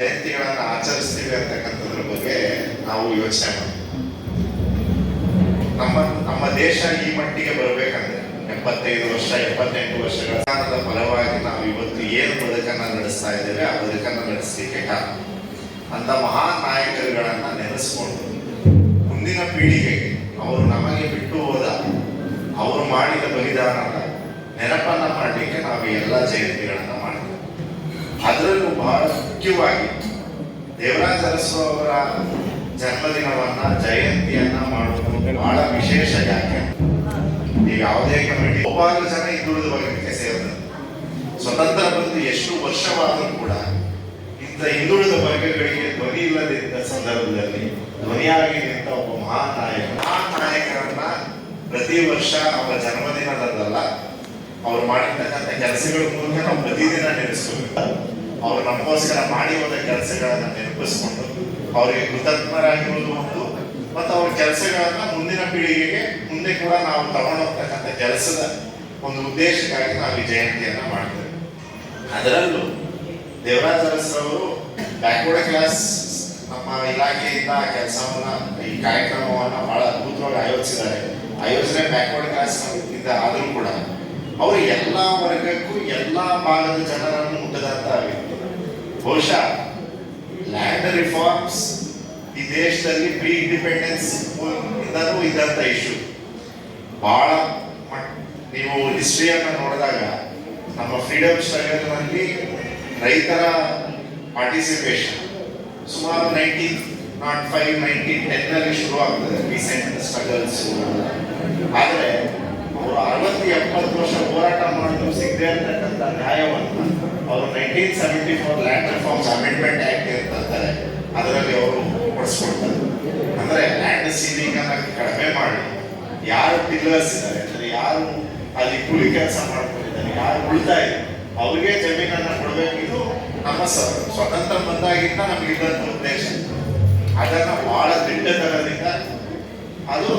ಜಯಂತಿಗಳನ್ನ ಆಚರಿಸ್ತೀವಿ ಅಂತಕ್ಕಂಥದ್ರ ಬಗ್ಗೆ ನಾವು ಯೋಚನೆ ಮಾಡ್ತೀವಿ. ನಮ್ಮ ನಮ್ಮ ದೇಶ ಈ ಮಟ್ಟಿಗೆ ಬರಬೇಕಂದ್ರೆ ಎಪ್ಪತ್ತೈದು ವರ್ಷ, ಎಪ್ಪತ್ತೆಂಟು ವರ್ಷಗಳ ಕಾಲದ ಫಲವಾಗಿ ನಾವು ಇವತ್ತು ಏನು ಬದುಕನ್ನ ನಡೆಸ್ತಾ ಇದ್ದೇವೆ, ಆ ಬದುಕನ್ನ ನಡೆಸಲಿಕ್ಕೆ ಕಾರಣ. ಅಂತ ಮಹಾನ್ ನಾಯಕರುಗಳನ್ನ ನೆನೆಸ್ಕೊಂಡು ಮುಂದಿನ ಪೀಳಿಗೆ ಅವರು ನಮಗೆ ಬಿಟ್ಟು ಹೋದ, ಅವರು ಮಾಡಿದ ಬಲಿದಾನ ನೆನಪನ್ನ ಮಾಡಲಿಕ್ಕೆ ನಾವು ಎಲ್ಲ ಜಯಂತಿಗಳನ್ನ ಮಾಡ್ತೇವೆ. ಅದರಲ್ಲೂ ಬಹಳ ಮುಖ್ಯವಾಗಿ ದೇವರಾಜ ಅರಸು ಅವರ ಜನ್ಮದಿನವನ್ನ, ಜಯಂತಿಯನ್ನ ಮಾಡುವುದು ಬಹಳ ವಿಶೇಷ ಯಾಕೆ? ಈಗ ಯಾವುದೇ ಕಮಿಟಿ ಒಬ್ಬರು ಜನ ಹಿಂದುಳಿದ ವರ್ಗಕ್ಕೆ ಸೇರಿದ ಸ್ವತಂತ್ರ ಬಂದು ಎಷ್ಟು ವರ್ಷವಾದರೂ ಕೂಡ ಇಂಥ ಹಿಂದುಳಿದ ವರ್ಗಗಳಿಗೆ ಧ್ವನಿ ಇಲ್ಲದಿದ್ದ ಸಂದರ್ಭದಲ್ಲಿ ಧ್ವನಿಯಾಗಿ ನಿಂತ ಒಬ್ಬ ಮಹಾನ್ ನಾಯಕ ಮಹಾನ್ ನಾಯಕರನ್ನ ಪ್ರತಿ ವರ್ಷ ಅವರ ಜನ್ಮದಿನದಲ್ಲ ಅವ್ರು ಮಾಡಿರ್ತಕ್ಕಂಥ ಕೆಲಸಗಳ ಮೂಲಕ ನಾವು ಪ್ರತಿದಿನ ನೆನೆಸ್ಕೋಬೇಕು ಅವ್ರು ನಮಗೋಸ್ಕರ ಮಾಡಿ ಹೋದ ಕೆಲಸಗಳನ್ನ ನೆನಪಿಸ್ಕೊಂಡು ಅವರಿಗೆ ಕೃತಜ್ಞರಾಗಿರುವುದು ಒಂದು. ಮತ್ತು ಅವ್ರ ಕೆಲಸಗಳನ್ನ ಮುಂದಿನ ಪೀಳಿಗೆಗೆ ಮುಂದೆ ಕೂಡ ನಾವು ತಗೊಂಡೋಗ್ತಕ್ಕಂಥ ಕೆಲಸದ ಒಂದು ಉದ್ದೇಶಕ್ಕಾಗಿ ನಾವು ಈ ಜಯಂತಿಯನ್ನ ಮಾಡ್ತೇವೆ. ಅದರಲ್ಲೂ ದೇವರಾಜ್ ಅರಸರವರು ಬ್ಯಾಕ್ವರ್ಡ್ ಕ್ಲಾಸ್ ನಮ್ಮ ಇಲಾಖೆಯಿಂದ ಆ ಕೆಲಸವನ್ನ, ಈ ಕಾರ್ಯಕ್ರಮವನ್ನ ಬಹಳ ಅದ್ಭುತವಾಗಿ ಆಯೋಜಿಸಿದ್ದಾರೆ. ಆಯೋಜನೆ ಯೋಜನೆ ಬ್ಯಾಕ್ವರ್ಡ್ ಕ್ಲಾಸ್ ಇದ್ದ ಆದರೂ ಕೂಡ ಅವರು ಎಲ್ಲ ವರ್ಗಕ್ಕೂ ಎಲ್ಲ ಭಾಗದ ಜನರನ್ನು ಮುಟ್ಟದಂತ ಆಗಿತ್ತು ಬಹುಶಃ ಲ್ಯಾಂಡ್ ರಿಫಾರ್ಮ್ಸ್ ಈ ದೇಶದಲ್ಲಿ ಪ್ರೀ ಇಂಡಿಪೆಂಡೆನ್ಸ್ ಇಂದನೂ ಇದ್ದಂತ ಇಶ್ಯೂ ಬಹಳ ನೀವು ಹಿಸ್ಟ್ರಿಯನ್ನ ನೋಡಿದಾಗ ನಮ್ಮ ಫ್ರೀಡಮ್ ಸ್ಟ್ರಗಲ್ನಲ್ಲಿ ರೈತರ ಪಾರ್ಟಿಸಿಪೇಷನ್ ಸುಮಾರು ನೈನ್ಟೀನ್ ನಾಟ್ ಫೈವ್ ನೈನ್ಟೀನ್ ಟೆನ್ನಲ್ಲಿ ಶುರು ಆಗ್ತದೆ ರೀಸೆಂಟ್ ಸ್ಟ್ರಗಲ್ಸ್ ಆದರೆ ಅವರು ಅರವತ್ತು ಎಪ್ಪತ್ತು ವರ್ಷ ಹೋರಾಟ ಸಿಗದೆ ಇರತಕ್ಕಂಥ ನ್ಯಾಯವನ್ನು ಅವರು nineteen seventy four land reforms amendment act ಅಂತಾರೆ ಅದರಲ್ಲಿ ಅವರು ಕೊಡಿಸ್ಕೊಡ್ತಾರೆ ಅಂದರೆ ಲ್ಯಾಂಡ್ ಸೀಲಿಂಗ್ ಅನ್ನ ಕಡಿಮೆ ಮಾಡಿ, ಯಾರು ಟಿಲ್ಲರ್ಸ್ ಇದ್ದಾರೆ, ಅಂದರೆ ಯಾರು ಅಲ್ಲಿ ಕೂಲಿ ಕೆಲಸ ಮಾಡ್ಕೊಂಡಿದ್ದಾರೆ, ಯಾರು ಉಳಿತಾಯ ಅವ್ರಿಗೆ ಜಮೀನನ್ನು ಕೊಡಬೇಕು. ಇದು ನಮ್ಮ ಸ್ವತಂತ್ರ ಬಂದಾಗಿಂದ ನಮಗೆ ಇದ್ದಂಥ ಉದ್ದೇಶ. ಅದನ್ನ ಬಹಳ ದಿಟ್ಟತನದಿಂದ ಅದು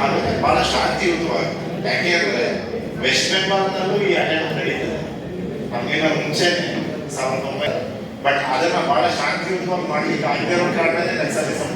ಆಮೇಲೆ ಬಹಳ ಶಾಂತಿಯುತವಾಗಿ, ಯಾಕೆ ಅಂದ್ರೆ ವೆಸ್ಟ್ ಬೆಂಗಾಲ್ನಲ್ಲೂ ಈ ಅಟೆಂಡ್ ನಡೀತದೆ ನಮಗಿನ ಮುಂಚೆನೆ ಸಾವಿರದ ಒಂಬೈನೂರ ಬಟ್ ಅದನ್ನ ಬಹಳ ಶಾಂತಿಯುತವಾಗಿ ಮಾಡ್ಲಿಕ್ಕೆ ಆಗದಿರೋ ಕಾರಣನೇ ನಕ್ಸಲಿಸಂ